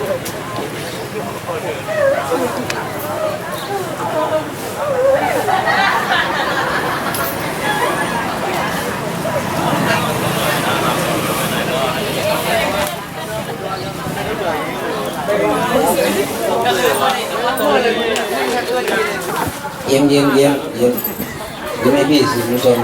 เยี่ยมเยี่ยมเยี่ยมเยี่ยมเยี่ยม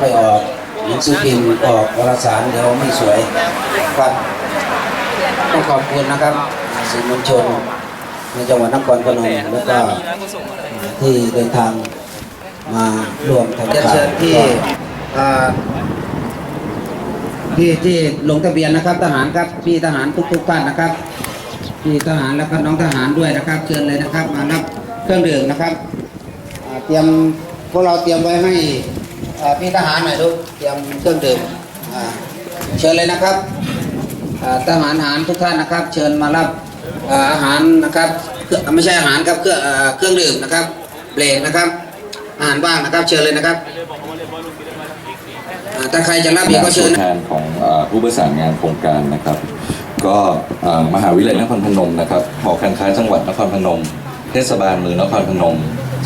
ให้พี่สื่อมวลชนหน่อยเดี๋ยวไปออกหนังสือพิมพ์ออกวารสารเดี๋ยวไม่สวยครับต้องขอบคุณนะครับสื่อมวลชนในจังหวัดนครพนมแล้วก็ที่เดินทางมาร่วมทำข่าวเชิญที่อ่าพี่ที่ลงทะเบียนนะครับทหารครับพี่ทหารทุกๆท่านนะครับพี่ทหารแล้วก็น้องทหารด้วยนะครับ เชิญเลยนะครับ มารับเครื่องดื่มนะครับอ่าเตรียมพวกเราเตรียมไว้ให้อ่า พี่ทหารหน่อยลูกเตรียมเครื่องดื่มอ่าเชิญเลยนะครับอ่าทหารหารทุกท่านนะครับ เชิญมารับอ่าอาหารนะครับเครื่องไม่ใช่อาหารครับเครื่องอ่าเครื่องดื่มนะครับเบรกนะครับอาหารว่างนะครับ เชิญเลยนะครับอ่าถ้าใครจะรับอีกก็เชิญตัวแทนของเอ่อผู้ประสานงานโครงการนะครับ ก็เอ่อมหาวิทยาลัยนครพนมนะครับหอการค้าจังหวัดนครพนม เทศบาลเมืองนครพนม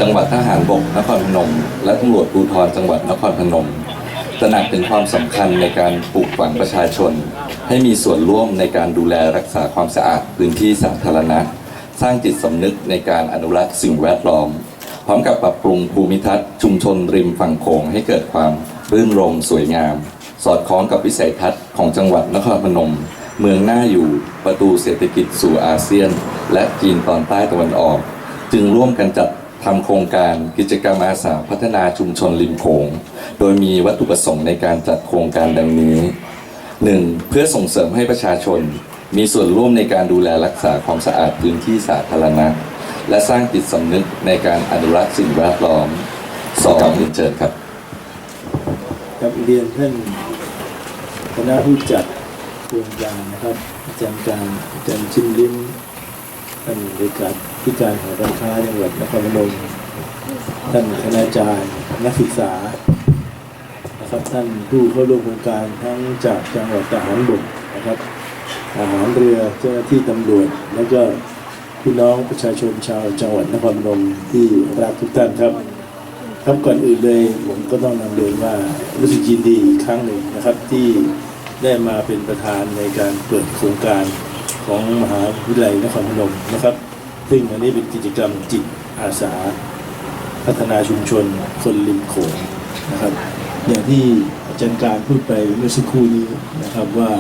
จังหวัดทหารบกนครพนม และตำรวจภูธรจังหวัดนครพนมตระหนักถึงความสำคัญในการปลูกฝังประชาชน ให้มีส่วนร่วมในการดูแลรักษาความสะอาดพื้นที่สาธารณะ สร้างจิตสำนึกในการอนุรักษ์สิ่งแวดล้อม พร้อมกับปรับปรุงภูมิทัศน์ชุมชนริมฝั่งโขงให้เกิดความรื่นรมสวยงาม สอดคล้องกับวิสัยทัศน์ของจังหวัดนครพนม เมืองหน่าอยู่ประตูเศรษฐกิจสู่อาเซียน และจีนตอนใต้ตะวันออก จึงร่วมกันจัด ทำโครงการกิจกรรมอาสาพัฒนาชุมชนริมโขง โดยมีวัตถุประสงค์ในการจัดโครงการดังนี้ 1. เพื่อส่งเสริมให้ประชาชน มีส่วนร่วมในการดูแลรักษาความสะอาดพื้นที่สาธารณะ และสร้างจิตสำนึกในการอนุรักษ์สิ่งแวดล้อม 2. เรียนเชิญครับครับเรียนท่านคณะผู้จัดโครงการนะครับอาจารย์การอาจารย์ชิมลิ้มท่านเลขา ธิการหอการค้าจังหวัดนครพนมท่านคณาจารย์นักศึกษานะครับท่านผู้เข้าร่วมโครงการทั้งจากจังหวัดทหารบกนะครับทหารเรือเจ้าหน้าที่ตำรวจ แล้วก็พี่น้องประชาชนชาวจังหวัดนครพนมที่รักทุกท่านครับครับก่อนอื่นเลยผมก็ต้องนำเรียนว่ารู้สึกยินดีอีกครั้งหนึ่งนะครับที่ได้มาเป็นประธานในการเปิดโครงการของมหาวิทยาลัยนครพนมนะครับ ซึ่งอันนี้เป็นกิจกรรมจิตอาสา พัฒนาชุมชนคนริมโขงนะครับ อย่างที่อาจารย์การพูดไปเมื่อสักครู่นี้นะครับว่า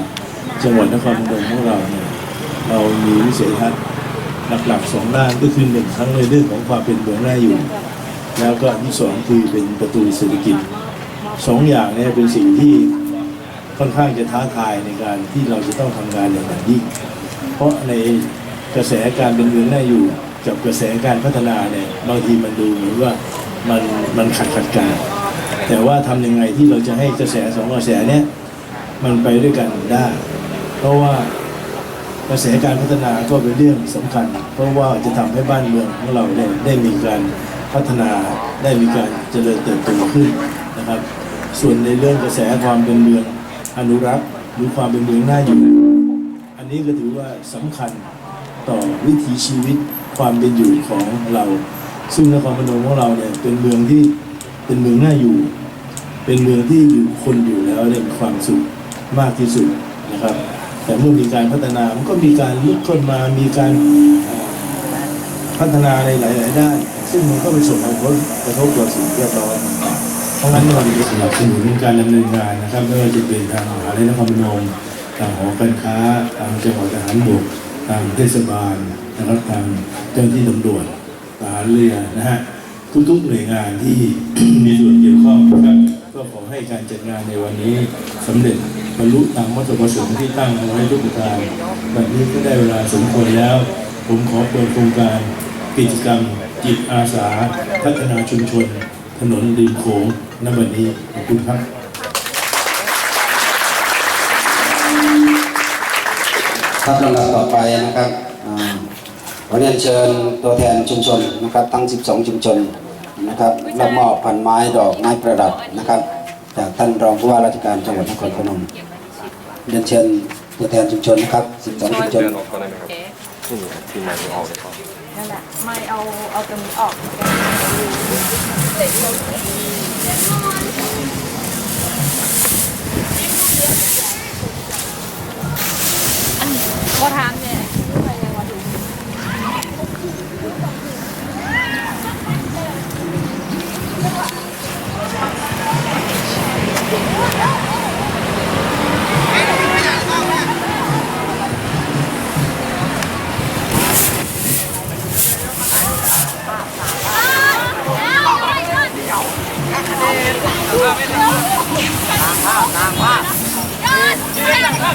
จังหวัดนครพนมของเราเนี่ยเรามีวิสัยทัศน์หลักๆสองด้านก็คือหนึ่งทั้งในเรื่องของความเป็นเมืองน่าอยู่ แล้วก็อันที่สองคือเป็นประตูเศรษฐกิจสองอย่างเนี้เป็นสิ่งที่ค่อนข้างจะท้าทายในการที่เราจะต้องทำงานอย่างหนักยิ่งเพราะใน กระแสการเป็นเมืองน่าอยู่กับกระแสการพัฒนาเนี่ยบางทีมันดูเหมือนว่ามันมันขัดขัดกัน แต่ว่าทำยังไงที่เราจะให้กระแสสองกระแสเนี้ยมันไปด้วยกันได้ เพราะว่ากระแสการพัฒนาก็เป็นเรื่องสำคัญ เพราะว่าจะทำให้บ้านเมืองของเราเนี่ยได้มีการพัฒนาได้มีการเจริญเติบโตขึ้นนะครับ ส่วนในเรื่องกระแสความเป็นเมืองอนุรักษ์หรือความเป็นเมืองน่าอยู่ อันนี้ก็ถือว่าสำคัญ ต่อวิถีชีวิตความเป็นอยู่ของเรา ซึ่งนครพนมของเราเนี่ยเป็นเมืองที่เป็นเมืองน่าอยู่ เป็นเมืองที่อยู่คนอยู่แล้วเนี่ยมีความสุขมากที่สุดนะครับ แต่เมื่อมีการพัฒนามันก็มีการลุกขึ้นมามีการพัฒนาในหลาย ๆ ด้านซึ่งมันก็ไปส่งผลกระทบต่อสิ่งแวดล้อมเพราะงั้นเราจะสนับสนุนการดำเนินงานนะครับไม่ว่าจะเป็นทางมหาวิทยาลัยนครพนมทางหอการค้าทางจังหวัดทหารบก ทางเทศบาลนะครับทางเจ้าหน้าที่ตำรวจทหารเรือนะฮะทุกๆหน่วยงานที่มีส่วนเกี่ยวข้องนะครับก็ขอให้การจัดงานในวันนี้สำเร็จบรรลุตามวัตถุประสงค์ที่ตั้งเอาไว้ทุกประการแบบนี้ก็ได้เวลาสมควรแล้ว ผมขอเปิดโครงการกิจกรรม จิตอาสา พัฒนาชุมชน ถนนริมโขงณบัดนี้ขอบคุณครับ ครับลำดับต่อไปนะครับอ่าขอเรียนเชิญตัวแทนชุมชนนะครับ ทั้ง 12 ชุมชนนะครับรับมอบพันไม้ดอกไม้ประดับนะครับ จากท่านรองผู้ว่าราชการจังหวัดนครพนมเรียนเชิญตัวแทนชุมชนนะครับ 12 ชุมชนโอเคที่มันออกนั่นแหละไม่เอาเอาตรงนี้ออก